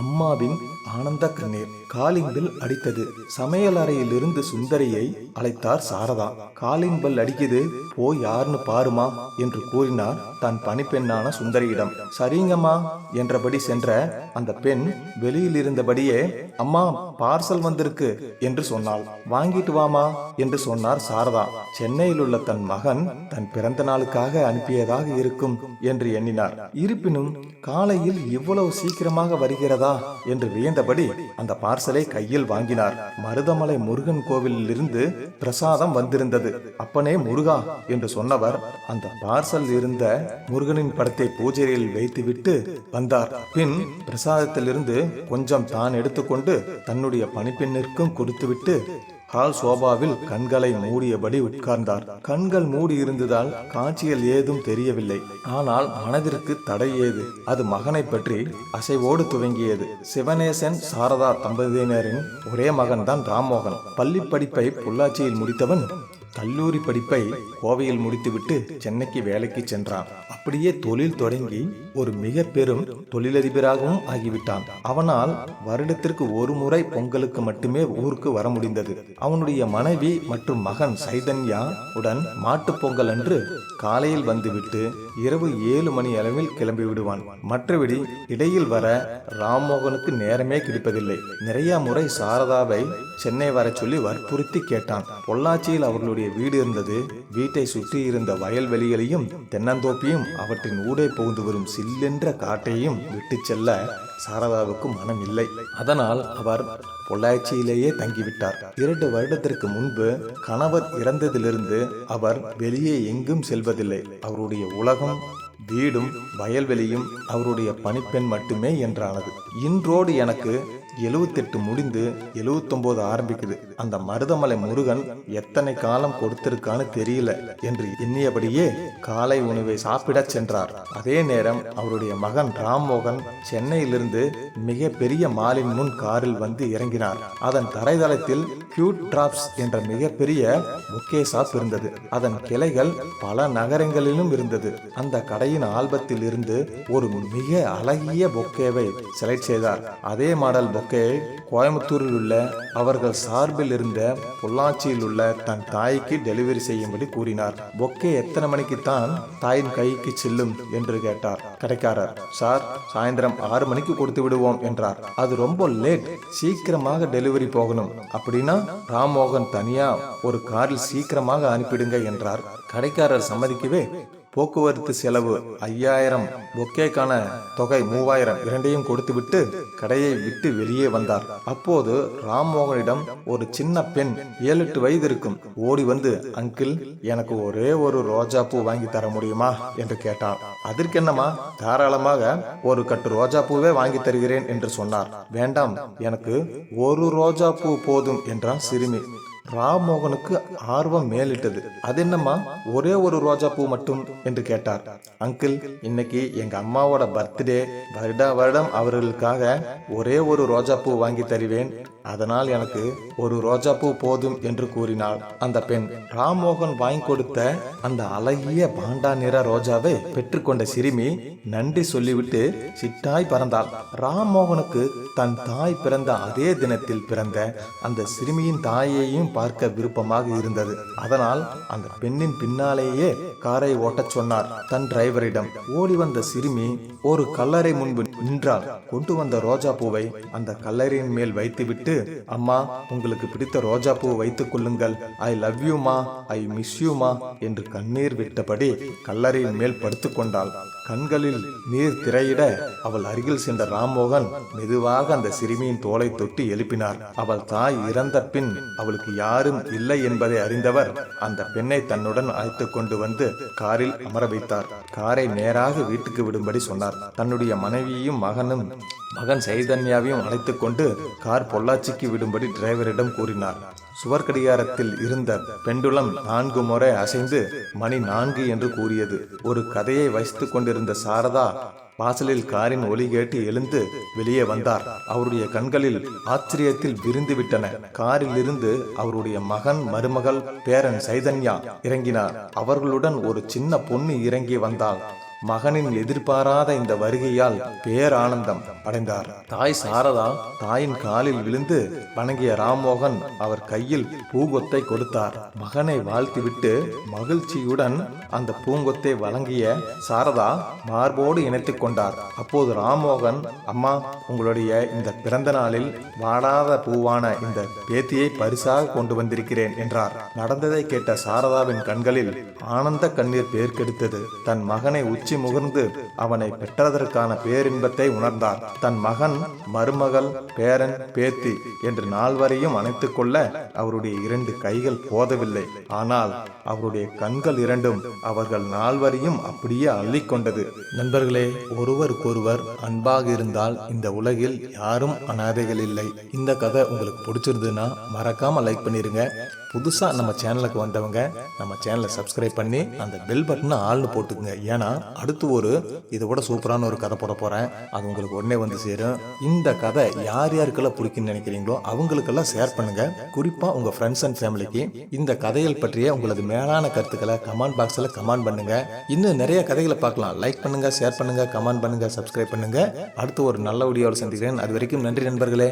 அம்மாவின் ஆனந்த கண்ணீர் calling bell அடித்தது. சமையல் அறையிலிருந்து சுந்தரியை அழைத்தார் சாரதா. காலிங் பெல் அடிக்குது போய் யாருன்னு பாருமா என்று கூறினார் தன் பணிப்பெண்ணான சுந்தரியிடம். சரிங்கம்மா என்றபடி சென்ற அந்த பெண் வெளியில் இருந்தபடியே அம்மா பார்சல் வந்திருக்கு என்று சொன்னாள். வாங்கிட்டு வாமா என்று சொன்னார் சாரதா. சென்னையில் உள்ள தன் மகன் தன் பிறந்த நாளுக்காக அனுப்பியதாக இருக்கும் என்று எண்ணினார். இருப்பினும் காலையில் இவ்வளவு சீக்கிரமாக வருகிறதா என்று வியந்தபடி அந்த பார்சலை கையில் வாங்கினார். மருதமலை முருகன் கோவிலிலிருந்து பிரசாதம் வந்திருந்தது. அப்பனே முருகா என்று சொன்னவர் அந்த பார்சல் இருந்த முருகனின் படத்தை பூஜையில் வைத்துவிட்டு வந்தார். பின் பிரசாதத்திலிருந்து கொஞ்சம் தான் எடுத்துக்கொண்டு தன்னுடைய பணிப்பெண்ணிற்கும் கொடுத்துவிட்டு ஹால் சோபாவில் கண்களை மூடியபடி உட்கார்ந்தார். கண்கள் மூடி இருந்ததால் காட்சிகள் ஏதும் தெரியவில்லை. ஆனால் மனதிற்கு தடை ஏது? அது மகனை பற்றி அசைவோடு துவங்கியது. சிவனேசன் சாரதா தம்பதியினரின் ஒரே மகன்தான் ராம்மோகன். பள்ளி படிப்பை பொள்ளாச்சியில் முடித்தவன் கல்லூரி படிப்பை கோவையில் முடித்துவிட்டு சென்னைக்கு வேலைக்கு சென்றான். அப்படியே தொழில் தொடங்கி ஒரு மிக பெரும் தொழிலதிபராகவும் ஆகிவிட்டான். அவனால் வருடத்திற்கு ஒரு முறை பொங்கலுக்கு மட்டுமே ஊருக்கு வர முடிந்தது. அவனுடைய மனைவி மற்றும் மகன் சைதன்யா உடன் மாட்டுப் பொங்கல் அன்று காலையில் வந்துவிட்டு இரவு ஏழு மணி அளவில் கிளம்பி விடுவான். மற்றபடி இடையில் வர ராம்மோகனுக்கு நேரமே கிடைப்பதில்லை. நிறைய முறை சாரதாவை சென்னை வர சொல்லி வற்புறுத்தி கேட்டான். பொள்ளாச்சியில் அவர்களுடைய வீடு இருந்தது. வீட்டை சுற்றி இருந்த வயல்வெளிகளையும் தென்னந்தோப்பையும் அவற்றின் ஊடே புகுந்து வரும் சில்லென்ற காட்டையும் விட்டு செல்ல சாரதாவுக்கு மனம் இல்லை அதனால் அவர் பொள்ளாச்சியிலேயே தங்கிவிட்டார். இரண்டு வருடத்திற்கு முன்பு கணவர் இறந்ததிலிருந்து அவர் வெளியே எங்கும் செல்வதில்லை. அவருடைய உலகம் வீடும் வயல்வெளியும் அவருடைய பணிப்பெண் மட்டுமே என்றானது. இன்றோடு எனக்கு எழுவத்தெட்டு முடிந்து எழுவத்தொன்பது ஆரம்பிக்குது. அந்த மருதமலை முருகன் எத்தனை காலம் கொடுத்திருக்கான்னு தெரியல என்று எண்ணியபடியே காலை உணவை சாப்பிடச் சென்றார். அதே நேரம் அவருடைய மகன் ராம்மோகன் சென்னையிலிருந்து மிக பெரிய மாலின் முன் காரில் வந்து இறங்கினார். அதன் தரைதளத்தில் கியூட் டிராப்ஸ் என்ற மிகப்பெரிய முக்கே ஷாப் இருந்தது அதன் கிளைகள் பல நகரங்களிலும் இருந்தது. அந்த கடை கடையின் ஆல்பத்தில் இருந்து ஒரு மிக அழகிய பொக்கேவை செலக்ட் செய்தார். அதே மாடல் பொக்கே கோயம்புத்தூரில் உள்ள அவர்கள் சார்பில் இருந்த பொள்ளாச்சியில் உள்ள தன் தாய்க்கு டெலிவரி செய்யும்படி கூறினார். பொக்கே எத்தனை மணிக்கு தான் தாயின் கைக்கு செல்லும் என்று கேட்டார். கடைக்காரர் சார் சாயந்தரம் ஆறு மணிக்கு கொடுத்து விடுவோம் என்றார். அது ரொம்ப லேட் சீக்கிரமாக டெலிவரி போகணும். அப்படின்னா ராம்மோகன் தனியா ஒரு காரில் சீக்கிரமாக அனுப்பிடுங்க என்றார். கடைக்காரர் சம்மதிக்கவே போக்குவரத்து செலவு ஐயாயிரம். பொக்கேக்கான தொகை மூவாயிரம் இரண்டையும் கொடுத்துவிட்டு கடையை விட்டு வெளியே வந்தார். அப்போது ராம்மோகனிடம் ஒரு சின்ன பெண் ஏழு எட்டு வயது இருக்கும். ஓடி வந்து அங்கிள் எனக்கு ஒரே ஒரு ரோஜா பூ வாங்கி தர முடியுமா? என்று கேட்டார் அதற்கு என்னமா தாராளமாக ஒரு கட்டு ரோஜா பூவே வாங்கி தருகிறேன் என்று சொன்னார். வேண்டாம் எனக்கு ஒரு ரோஜா பூ போதும் என்றான் சிறுமி. ராமோகனுக்கு ஆர்வம் மேலிட்டது. அது என்னம்மா? ஒரே ஒரு ரோஜா பூ மட்டும்? என்று கேட்டார். அங்கிள் இன்னைக்கு எங்க அம்மாவோட பர்த்டே. வருட வருடம் அவர்களுக்காக ஒரே ஒரு ரோஜா பூ வாங்கி தருவேன். அதனால் எனக்கு ஒரு ரோஜா பூ போதும் என்று கூறினாள் அந்த பெண். ராமோகன் வாங்கி கொடுத்த அந்த அழகிய பாண்டா நிற ரோஜாவை பெற்றுக்கொண்ட சிறுமி நன்றி சொல்லிவிட்டு சிட்டாய் பறந்தாள். ராமோகனுக்கு தன் தாய் பிறந்த அதே தினத்தில் பிறந்த அந்த சிறுமியின் தாயையும் பார்க்க விருப்பமாக இருந்தது. அதனால் அந்த பெண்ணின் பின்னாலேயே காரை ஓட்டச் சொன்னார். தன் டிரைவரிடம் ஓடி வந்த சிறுமி ஒரு கல்லறை முன்பு நின்றாள். கொண்டு வந்த ரோஜா பூவை அந்த கல்லறையின் மேல் வைத்துவிட்டு அம்மா உங்களுக்கு பிடித்த ரோஜா பூ வைத்துக் கொள்ளுங்கள். I love Yuma I miss யூமா என்று கண்ணீர் விட்டபடி கல்லறையின் மேல் படுத்துக்கொண்டாள் கண்களில் நீர் திரையிட அவள் அருகில் சென்ற ராம்மோகன் மெதுவாக அந்த சிறுமியின் தோலை தொட்டு எழுப்பினார். அவள் தாய் இறந்த பின் அவளுக்கு யாரும் இல்லை என்பதை அறிந்தவர் அந்த பெண்ணை தன்னுடன் அழைத்து கொண்டு வந்து காரில் அமர வைத்தார். காரை நேராக வீட்டுக்கு விடும்படி சொன்னார். தன்னுடைய மனைவியும் மகனும் மகன் சைதன்யாவையும் அழைத்து கொண்டு கார் பொள்ளாச்சிக்கு விடும்படி டிரைவரிடம் கூறினார். சுவர் கடிகாரத்தில் இருந்த பெண்டுலம் நான்கு முறை அசைந்து மணி நான்கு என்று கூறியது. ஒரு கதையை வசித்துக் கொண்டிருந்த சாரதா வாசலில் காரின் ஒலி கேட்டு எழுந்து வெளியே வந்தார். அவருடைய கண்களில் ஆச்சரியத்தில் விரிந்து விட்டன. காரில் இருந்து அவருடைய மகன் மருமகள் பேரன் சைதன்யா இறங்கினார். அவர்களுடன் ஒரு சின்ன பொண்ணு இறங்கி வந்தாள். மகனின் எதிர்பாராத இந்த வருகையால் பேரானந்தம் அடைந்தார். தாய் சாரதா தாயின் காலில் விழுந்து வணங்கிய ராம்மோகன் அவர் கையில் பூங்கொத்தை கொடுத்தார். மகனை வாழ்த்திவிட்டு மகிழ்ச்சியுடன் அந்த பூங்கொத்தை வழங்கிய சாரதா மார்போடு இணைத்துக் கொண்டார். அப்போது ராம்மோகன் அம்மா உங்களுடைய இந்த பிறந்த நாளில் வாடாத பூவான இந்த பேத்தியை பரிசாக கொண்டு வந்திருக்கிறேன் என்றார். நடந்ததை கேட்ட சாரதாவின் கண்களில் ஆனந்த கண்ணீர் பேர்க்கெடுத்தது தன் மகனை உச்சி மகிழ்ச்சி முகர்ந்து அவனை பெற்றதற்கான பேரின்பத்தை உணர்ந்தார். தன் மகன் மருமகள் பேரன் பேத்தி என்று நால்வரையும் அணைத்துக் கொள்ள அவருடைய இரண்டு கைகள் போதவில்லை. ஆனால் அவருடைய கண்கள் இரண்டும் அவர்கள் நால்வரையும் அப்படியே அள்ளிக்கொண்டது நண்பர்களே ஒருவருக்கொருவர் அன்பாக இருந்தால் இந்த உலகில் யாரும் அனாதைகள் இல்லை. இந்த கதை உங்களுக்கு பிடிச்சிருந்ததுன்னா மறக்காம லைக் பண்ணிருங்க. புதுசாக நம்ம சேனலுக்கு வந்தவங்க நம்ம சேனலை சப்ஸ்கிரைப் பண்ணி அந்த பெல் பட்டனை ஆள்னு போட்டுக்குங்க. ஏன்னா அடுத்து ஒரு இதை விட சூப்பரான ஒரு கதை போட போகிறேன் அது உங்களுக்கு உடனே வந்து சேரும். இந்த கதை யார் யாருக்கெல்லாம் பிடிக்குன்னு நினைக்கிறீங்களோ அவங்களுக்கெல்லாம் ஷேர் பண்ணுங்க. குறிப்பாக உங்கள் ஃப்ரெண்ட்ஸ் அண்ட் ஃபேமிலிக்கு இந்த கதைகள் பற்றிய உங்களது மேலான கருத்துக்களை கமெண்ட் பாக்ஸில் கமெண்ட் பண்ணுங்க. இன்னும் நிறைய கதைகளை பார்க்கலாம். லைக் பண்ணுங்க ஷேர் பண்ணுங்க கமெண்ட் பண்ணுங்க சப்ஸ்கிரைப் பண்ணுங்க. அடுத்து ஒரு நல்ல வீடியோவில் சந்திக்கிறேன். அது வரைக்கும் நன்றி நண்பர்களே.